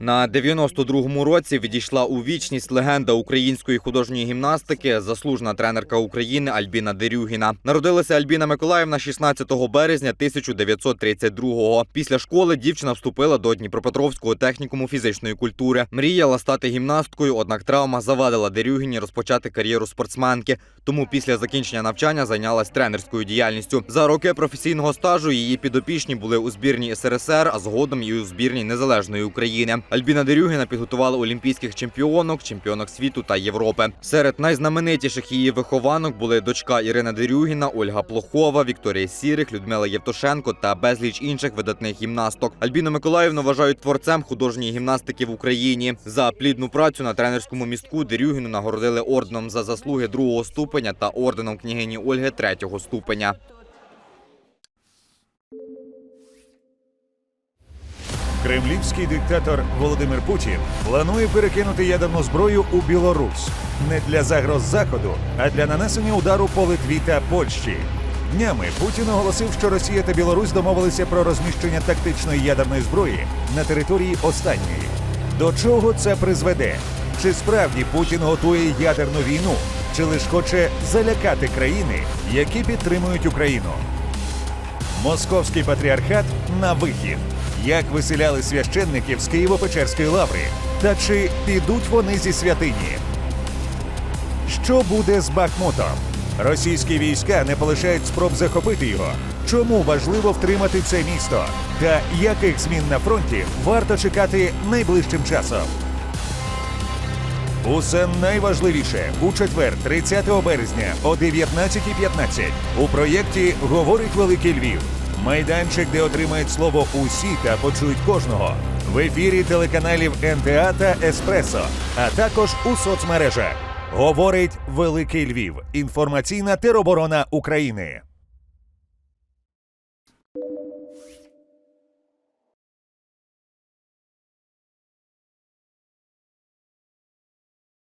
На 92-му році відійшла у вічність легенда української художньої гімнастики, заслужена тренерка України Альбіна Дерюгіна. Народилася Альбіна Миколаївна 16 березня 1932-го. Після школи дівчина вступила до Дніпропетровського технікуму фізичної культури. Мріяла стати гімнасткою, однак травма завадила Дерюгіні розпочати кар'єру спортсменки. Тому після закінчення навчання зайнялась тренерською діяльністю. За роки професійного стажу її підопічні були у збірній СРСР, а згодом і у збірній незалежної України. Альбіна Дерюгіна підготувала олімпійських чемпіонок, чемпіонок світу та Європи. Серед найзнаменитіших її вихованок були дочка Ірина Дерюгіна, Ольга Плохова, Вікторія Сірих, Людмила Євтушенко та безліч інших видатних гімнасток. Альбіну Миколаївну вважають творцем художньої гімнастики в Україні. За плідну працю на тренерському містку Дерюгіну нагородили орденом за заслуги другого ступеня та орденом княгині Ольги третього ступеня. Кремлівський диктатор Володимир Путін планує перекинути ядерну зброю у Білорусь не для загроз Заходу, а для нанесення удару по Литві та Польщі. Днями Путін оголосив, що Росія та Білорусь домовилися про розміщення тактичної ядерної зброї на території останньої. До чого це призведе? Чи справді Путін готує ядерну війну, чи лише хоче залякати країни, які підтримують Україну? Московський патріархат на вихід. Як виселяли священників з Києво-Печерської лаври? Та чи підуть вони зі святині? Що буде з Бахмутом? Російські війська не полишають спроб захопити його. Чому важливо втримати це місто? Та яких змін на фронті варто чекати найближчим часом? Усе найважливіше у четвер, 30 березня о 19.15 у проєкті Говорить Великий Львів. Майданчик, де отримають слово усі та почують кожного. В ефірі телеканалів НТА та Еспресо, а також у соцмережах. Говорить Великий Львів. Інформаційна тероборона України.